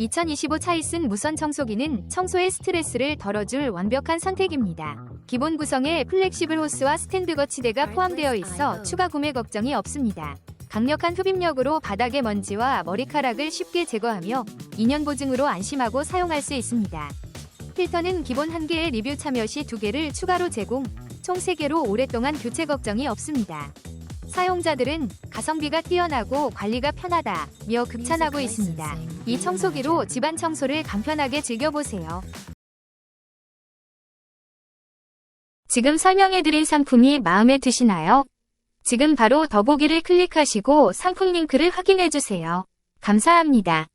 2025 차이슨 무선 청소기는 청소의 스트레스를 덜어줄 완벽한 선택입니다. 기본 구성에 플렉시블 호스와 스탠드 거치대가 포함되어 있어 추가 구매 걱정이 없습니다. 강력한 흡입력으로 바닥의 먼지와 머리카락을 쉽게 제거하며 2년 보증으로 안심하고 사용할 수 있습니다. 필터는 기본 1개의 리뷰 참여 시 2개를 추가로 제공, 총 3개로 오랫동안 교체 걱정이 없습니다. 사용자들은 가성비가 뛰어나고 관리가 편하다며 극찬하고 있습니다. 이 청소기로 집안 청소를 간편하게 즐겨보세요. 지금 설명해드린 상품이 마음에 드시나요? 지금 바로 더보기를 클릭하시고 상품 링크를 확인해주세요. 감사합니다.